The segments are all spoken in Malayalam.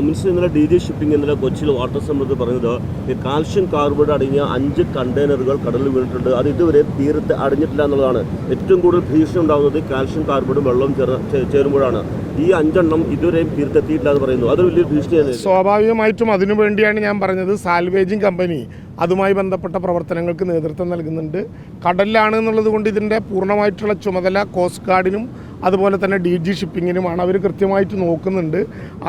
മിനിസ്റ്റർ ഇന്നലെ ഡി ജി ഷിപ്പിംഗ് ഇന്നലെ കൊച്ചിയിൽ വാട്ടർ സമ്മേളനത്തിൽ പറഞ്ഞത് കാൽഷ്യം കാർബൈഡ് അടങ്ങിയ അഞ്ച് കണ്ടെയ്നറുകൾ കടലിൽ വീണിട്ടുണ്ട്. അത് ഇതുവരെ തീരത്ത് അടഞ്ഞിട്ടില്ല എന്നുള്ളതാണ്. ഏറ്റവും കൂടുതൽ ഭീഷണി ഉണ്ടാകുന്നത് കാൽഷ്യം കാർബൈഡും വെള്ളവും ചേരുമ്പോഴാണ്. ഈ അഞ്ചെണ്ണം ഇതുവരെയും തീരത്തെത്തിയിട്ടില്ല എന്ന് പറയുന്നു. അത് വലിയ ഭീഷണിയാണ് സ്വാഭാവികമായിട്ടും അതിനു വേണ്ടിയാണ് ഞാൻ പറഞ്ഞത് സാൽവേജിങ് കമ്പനി അതുമായി ബന്ധപ്പെട്ട പ്രവർത്തനങ്ങൾക്ക് നേതൃത്വം നൽകുന്നുണ്ട്. കടലിലാണ് എന്നുള്ളത് കൊണ്ട് ഇതിന്റെ പൂർണമായിട്ടുള്ള ചുമതല കോസ്റ്റ് ഗാർഡിനും അതുപോലെ തന്നെ ഡി ജി ഷിപ്പിങ്ങിനുമാണ് അവർ കൃത്യമായിട്ട് നോക്കുന്നുണ്ട്.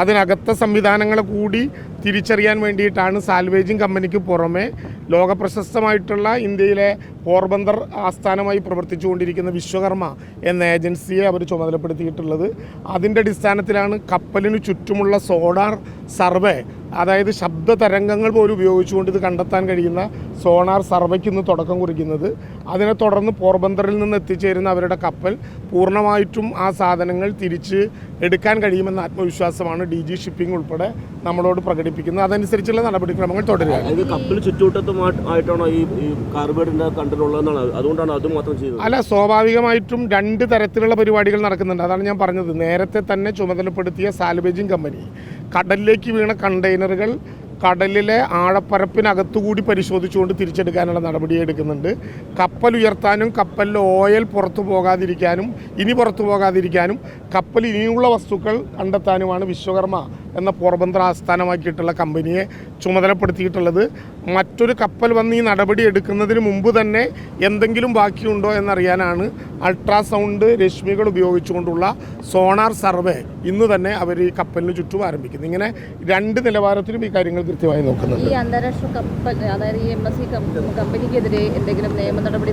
അതിനകത്തെ സംവിധാനങ്ങളെ കൂടി തിരിച്ചറിയാൻ വേണ്ടിയിട്ടാണ് സാൽവേജിങ് കമ്പനിക്ക് പുറമെ ലോകപ്രശസ്തമായിട്ടുള്ള ഇന്ത്യയിലെ പോർബന്ദർ ആസ്ഥാനമായി പ്രവർത്തിച്ചുകൊണ്ടിരിക്കുന്ന വിശ്വകർമ്മ എന്ന ഏജൻസിയെ അവർ ചുമതലപ്പെടുത്തിയിട്ടുള്ളത്. അതിന്റെ അടിസ്ഥാനത്തിലാണ് കപ്പലിന് ചുറ്റുമുള്ള സോഡാർ സർവേ അതായത് ശബ്ദ തരംഗങ്ങൾ പോലും ഉപയോഗിച്ചുകൊണ്ട് ഇത് കണ്ടെത്താൻ കഴിയുന്ന സോണാർ സർവയ്ക്ക് ഇന്ന് തുടക്കം കുറിക്കുന്നത്. അതിനെ തുടർന്ന് പോർബന്തറിൽ നിന്ന് എത്തിച്ചേരുന്ന അവരുടെ കപ്പൽ പൂർണമായിട്ടും ആ സാധനങ്ങൾ തിരിച്ച് എടുക്കാൻ കഴിയുമെന്ന ആത്മവിശ്വാസമാണ് ഡി ജി ഷിപ്പിംഗ് ഉൾപ്പെടെ നമ്മളോട് പ്രകടിപ്പിക്കുന്നത്. അതനുസരിച്ചുള്ള നടപടിക്രമങ്ങൾ തുടരുക. ഇത് കപ്പൽ ചുറ്റുവട്ടത്തുമായിട്ടാണോ ഈ കാർബേഡിന്റെ കണ്ടിട്ടുള്ളതെന്നാണ് അതുകൊണ്ടാണ് അത് മാത്രം ചെയ്തത്. അല്ല സ്വാഭാവികമായിട്ടും രണ്ട് തരത്തിലുള്ള പരിപാടികൾ നടക്കുന്നുണ്ട്. അതാണ് ഞാൻ പറഞ്ഞത്. നേരത്തെ തന്നെ ചുമതലപ്പെടുത്തിയ സാൽവേജിങ് കമ്പനി. കടലിലേക്ക് വീണ കണ്ടെയ്നറുകൾ കടലിലെ ആഴപ്പരപ്പിനകത്തുകൂടി പരിശോധിച്ചുകൊണ്ട് തിരിച്ചെടുക്കാനുള്ള നടപടി എടുക്കുന്നുണ്ട്. കപ്പൽ ഉയർത്താനും കപ്പലിൽ ഓയിൽ പുറത്തു പോകാതിരിക്കാനും ഇനി പുറത്തു പോകാതിരിക്കാനും കപ്പൽ ഇനിയുള്ള വസ്തുക്കൾ കണ്ടെത്താനുമാണ് വിശ്വകർമ്മ എന്ന പോർബന്ദർ ആസ്ഥാനമാക്കിയിട്ടുള്ള കമ്പനിയെ ചുമതലപ്പെടുത്തിയിട്ടുള്ളത്. മറ്റൊരു കപ്പൽ വന്ന് ഈ നടപടി എടുക്കുന്നതിന് മുമ്പ് തന്നെ എന്തെങ്കിലും ബാക്കിയുണ്ടോ എന്നറിയാനാണ് അൾട്രാസൗണ്ട് രശ്മികൾ ഉപയോഗിച്ചുകൊണ്ടുള്ള സോണാർ സർവേ ഇന്ന് തന്നെ അവർ ഈ കപ്പലിന് ചുറ്റും ആരംഭിക്കുന്നത്. ഇങ്ങനെ രണ്ട് നിലവാരത്തിലും ഈ കാര്യങ്ങൾ കൃത്യമായി നോക്കുന്നത് ഈ അന്താരാഷ്ട്ര കപ്പൽ അതായത് ഈ എംബസി കമ്പനിക്കെതിരെ എന്തെങ്കിലും നിയമ നടപടി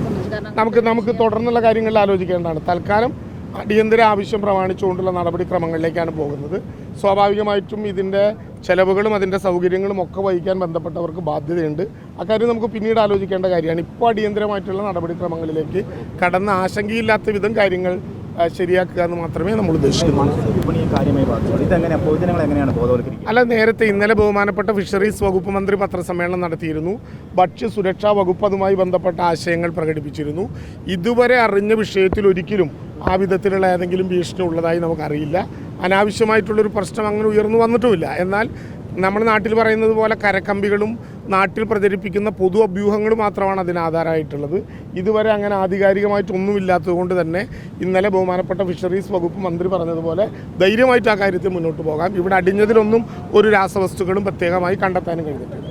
നമുക്ക് നമുക്ക് തുടർന്നുള്ള കാര്യങ്ങളിൽ ആലോചിക്കേണ്ടതാണ്. തൽക്കാലം അടിയന്തര ആവശ്യം പ്രമാണിച്ചുകൊണ്ടുള്ള നടപടിക്രമങ്ങളിലേക്കാണ് പോകുന്നത്. സ്വാഭാവികമായിട്ടും ഇതിന്റെ ചെലവുകളും അതിന്റെ സൗകര്യങ്ങളും ഒക്കെ വഹിക്കാൻ ബന്ധപ്പെട്ടവർക്ക് ബാധ്യതയുണ്ട്. അക്കാര്യം നമുക്ക് പിന്നീട് ആലോചിക്കേണ്ട കാര്യമാണ്. ഇപ്പോൾ അടിയന്തരമായിട്ടുള്ള നടപടിക്രമങ്ങളിലേക്ക് കടന്ന് ആശങ്കയില്ലാത്ത വിധം കാര്യങ്ങൾ ശരിയാക്കുക എന്ന് മാത്രമേ നമ്മൾ ഉദ്ദേശിക്കുന്നുള്ളൂ. അല്ല നേരത്തെ ഇന്നലെ ബഹുമാനപ്പെട്ട ഫിഷറീസ് വകുപ്പ് മന്ത്രി പത്രസമ്മേളനം നടത്തിയിരുന്നു. ഭക്ഷ്യ സുരക്ഷാ വകുപ്പ് അതുമായി ബന്ധപ്പെട്ട ആശയങ്ങൾ പ്രകടിപ്പിച്ചിരുന്നു. ഇതുവരെ അറിഞ്ഞ വിഷയത്തിൽ ഒരിക്കലും ആ വിധത്തിലുള്ള ഏതെങ്കിലും ഭീഷണി ഉള്ളതായി നമുക്കറിയില്ല. അനാവശ്യമായിട്ടുള്ളൊരു പ്രശ്നം അങ്ങനെ ഉയർന്നു വന്നിട്ടുമില്ല. എന്നാൽ നമ്മുടെ നാട്ടിൽ പറയുന്നത് പോലെ കരക്കമ്പികളും നാട്ടിൽ പ്രചരിപ്പിക്കുന്ന പൊതു അഭ്യൂഹങ്ങൾ മാത്രമാണ് അതിന് ആധാരമായിട്ടുള്ളത്. ഇതുവരെ അങ്ങനെ ആധികാരികമായിട്ടൊന്നുമില്ലാത്തത് കൊണ്ട് തന്നെ ഇന്നലെ ബഹുമാനപ്പെട്ട ഫിഷറീസ് വകുപ്പ് മന്ത്രി പറഞ്ഞതുപോലെ ധൈര്യമായിട്ട് ആ കാര്യത്തിൽ മുന്നോട്ട് പോകാം. ഇവിടെ അടിഞ്ഞതിലൊന്നും ഒരു രാസവസ്തുക്കളും പ്രത്യേകമായി കണ്ടെത്താനും കഴിഞ്ഞിട്ടില്ല.